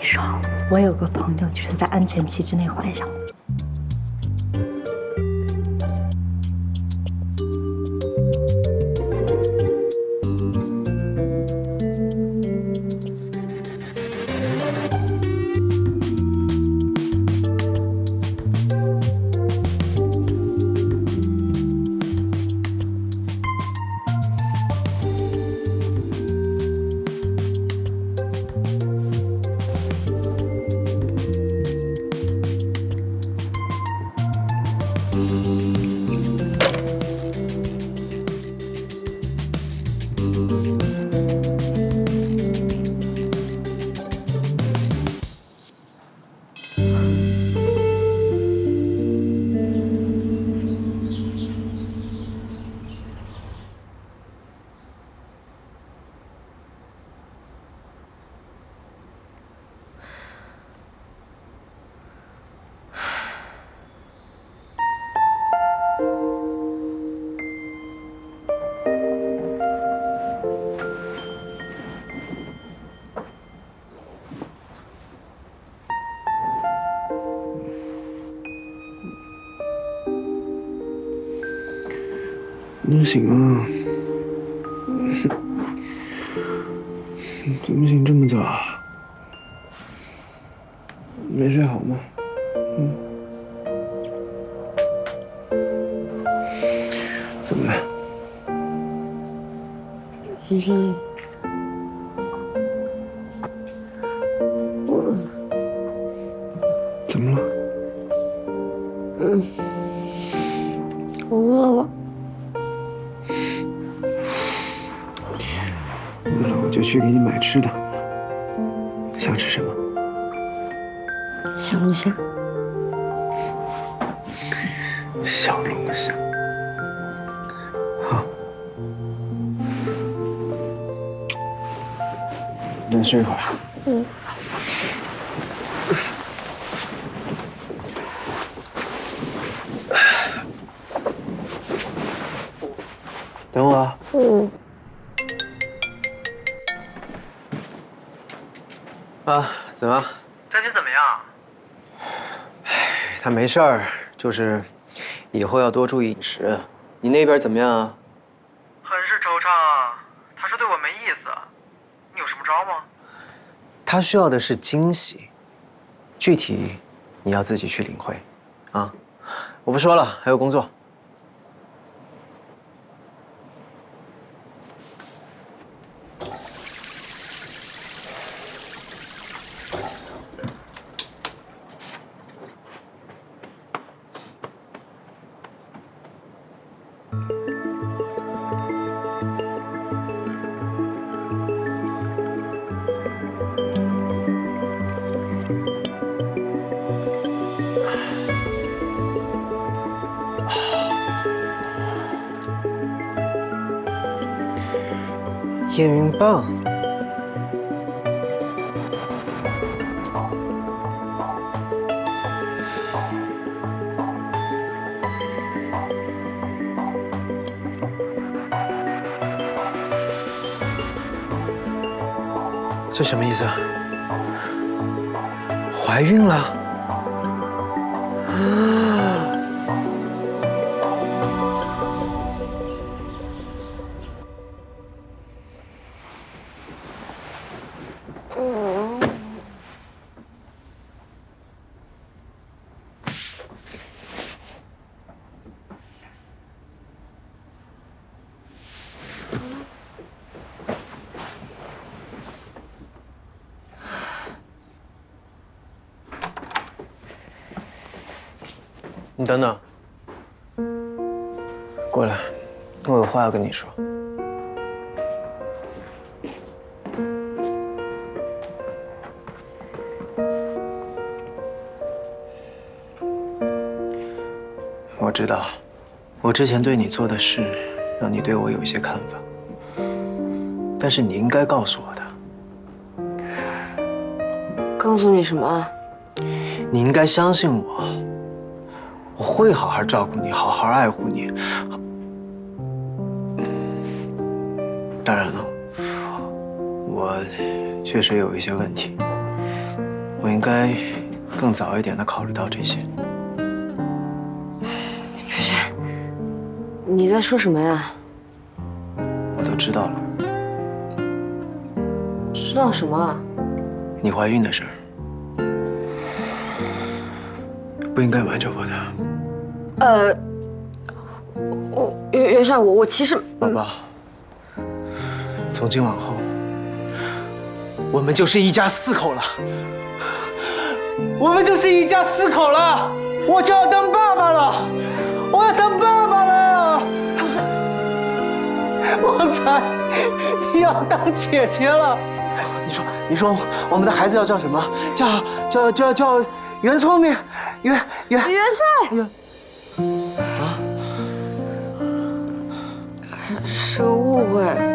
你说，我有个朋友就是在安全期之内怀上的。都醒了，怎么醒这么早？没睡好吗？嗯，怎么了？医生，我怎么了？嗯，我饿了。就去给你买吃的。想吃什么？小龙虾。小龙虾。好。那睡一会儿。嗯。等我啊。嗯。啊，怎么？张军怎么样？他没事儿，就是以后要多注意饮食。你那边怎么样啊？很是惆怅啊。他说对我没意思。你有什么招吗？他需要的是惊喜，具体你要自己去领会。啊，我不说了，还有工作。验孕棒，这什么意思啊？怀孕了？啊！你等等，过来，我有话要跟你说。我知道，我之前对你做的事，让你对我有一些看法，但是你应该告诉我的。告诉你什么？你应该相信我，我会好好照顾你，好好爱护你。当然了，我确实有一些问题，我应该更早一点的考虑到这些。不是你在说什么呀？我都知道了，知道什么啊？你怀孕的事儿，不应该瞒着我的，呃，我袁袁帅，我我其实宝宝。从今往后，我们就是一家四口了。我们就是一家四口了，我就要当爸爸了，我要当爸爸了。旺财，你要当姐姐了。你说，你说，我们的孩子要叫什么？叫叫叫叫袁聪明，袁袁袁帅袁是个误会。